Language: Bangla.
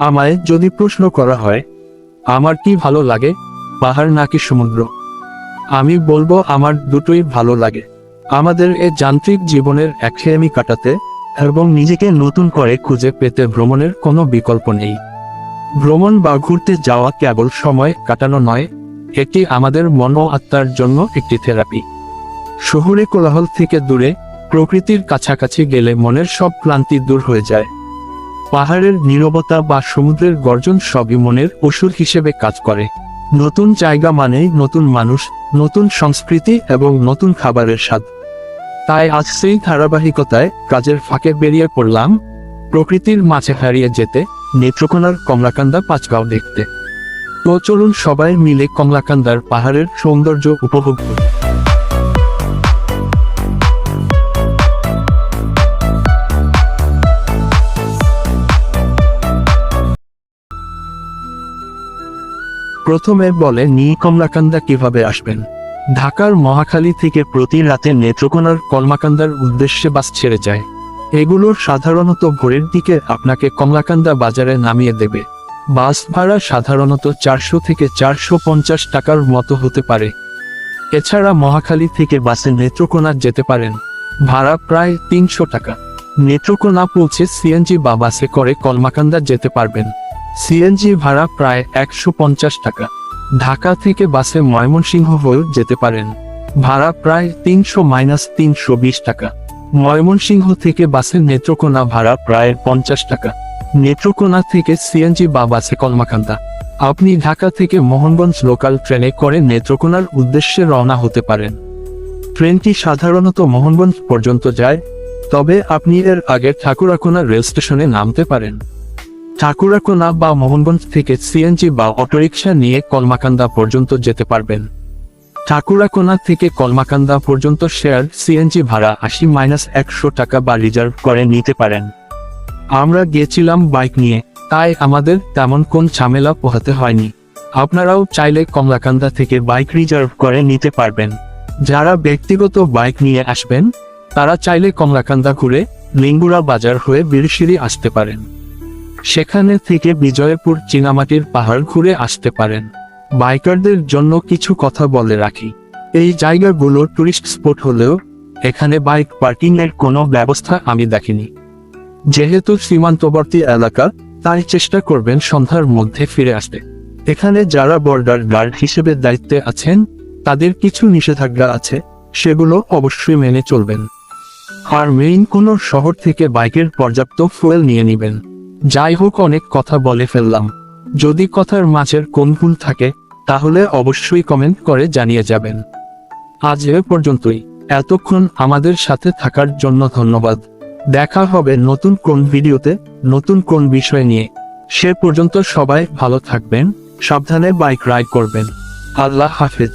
আমায় যদি প্রশ্ন করা হয়, আমার কি ভালো লাগে, পাহাড় নাকি সমুদ্র? আমি বলব, আমার দুটোই ভালো লাগে। আমাদের এ যান্ত্রিক জীবনের একঘেয়েমি কাটাতে এবং নিজেকে নতুন করে খুঁজে পেতে ভ্রমণের কোনো বিকল্প নেই। ভ্রমণ বা ঘুরতে যাওয়া কেবল সময় কাটানো নয়, এটি আমাদের মন আত্মার জন্য একটি থেরাপি। শহুরে কোলাহল থেকে দূরে, প্রকৃতির কাছাকাছি গেলে মনের সব ক্লান্তি দূর হয়ে যায়। পাহাড়ের নীরবতা বা সমুদ্রের গর্জন সবই মনের ওষুধ হিসেবে কাজ করে। নতুন জায়গা মানেই নতুন মানুষ, নতুন সংস্কৃতি এবং নতুন খাবারের স্বাদ। তাই আজ সেই ধারাবাহিকতায় কাজের ফাঁকে বেরিয়ে পড়লাম। প্রকৃতির মাঝে হারিয়ে যেতে নেত্রকোনার কমলাকান্দা পাঁচগাঁও দেখতে। তো চলুন সবাই মিলে কমলাকান্দার পাহাড়ের সৌন্দর্য উপভোগ করি। প্রথমে বলে, নি, কমলাকান্দা কীভাবে আসবেন? ঢাকার মহাখালী থেকে প্রতি রাতে নেত্রকোনার কলমাকান্দার উদ্দেশ্যে বাস ছেড়ে যায়। এগুলো সাধারণত ভোরের দিকে আপনাকে কমলাকান্দা বাজারে নামিয়ে দেবে। বাস ভাড়া সাধারণত চারশো থেকে চারশো পঞ্চাশ টাকার মতো হতে পারে। এছাড়া মহাখালী থেকে বাসে নেত্রকোনা যেতে পারেন। ভাড়া প্রায় তিনশো টাকা। নেত্রকোনা পৌঁছে সিএনজি বা বাসে করে কলমাকান্দা যেতে পারবেন। সিএনজি ভাড়া প্রায় একশো পঞ্চাশ টাকা। ঢাকা থেকে বাসে ময়মনসিংহ হয়েও যেতে পারেন। ভাড়া প্রায় তিনশো মাইনাস তিনশো বিশ টাকা। ময়মনসিংহ থেকে বাসে নেত্রকোনা ভাড়া প্রায় পঞ্চাশ টাকা। নেত্রকোনা থেকে সিএনজি বা বাসে কলমাকান্দা। আপনি ঢাকা থেকে মোহনগঞ্জ লোকাল ট্রেনে করে নেত্রকোনার উদ্দেশ্যে রওনা হতে পারেন। ট্রেনটি সাধারণত মোহনগঞ্জ পর্যন্ত যায়, তবে আপনি এর আগে ঠাকুরাকোনা রেল স্টেশনে নামতে পারেন। ঠাকুরাকোনা বা মোহনগঞ্জ থেকে সিএনজি বা অটোরিকশা নিয়ে কলমাকান্দা পর্যন্ত যেতে পারবেন। ঠাকুরাকোনা থেকে কলমাকান্দা পর্যন্ত শেয়ার সিএনজি ভাড়া আশি মাইনাস একশো টাকা বা রিজার্ভ করে নিতে পারেন। আমরা গিয়েছিলাম বাইক নিয়ে, তাই আমাদের তেমন কোন ঝামেলা পোহাতে হয়নি। আপনারাও চাইলে কমলাকান্দা থেকে বাইক রিজার্ভ করে নিতে পারবেন। যারা ব্যক্তিগত বাইক নিয়ে আসবেন, তারা চাইলে কমলাকান্দা ঘুরে লিঙ্গুরা বাজার হয়ে বীরশিরি আসতে পারেন। সেখানে থেকে বিজয়পুর চীনামাটির পাহাড় ঘুরে আসতে পারেন। বাইকারদের জন্য কিছু কথা বলে রাখি। এই জায়গাগুলো টুরিস্ট স্পট হলেও, এখানে বাইক পার্কিং এর কোনো ব্যবস্থা আমি দেখিনি। যেহেতু সীমান্তবর্তী এলাকা, তাই চেষ্টা করবেন সন্ধ্যার মধ্যে ফিরে আসতে। এখানে যারা বর্ডার গার্ড হিসেবে দায়িত্বে আছেন, তাদের কিছু নিষেধাজ্ঞা আছে, সেগুলো অবশ্যই মেনে চলবেন। আর মেইন কোনো শহর থেকে বাইকের পর্যাপ্ত ফুয়েল নিয়ে নেবেন। যাই হোক অনেক কথা বলে ফেললাম। যদি কথার মাঝের কোন ভুল থাকে, তাহলে অবশ্যই কমেন্ট করে জানিয়ে যাবেন। আজ এ পর্যন্তই। এতক্ষণ আমাদের সাথে থাকার জন্য ধন্যবাদ। দেখা হবে নতুন কোন ভিডিওতে, নতুন কোন বিষয় নিয়ে। সে পর্যন্ত সবাই ভালো থাকবেন, সাবধানে বাইক রাইড করবেন। আল্লাহ হাফেজ।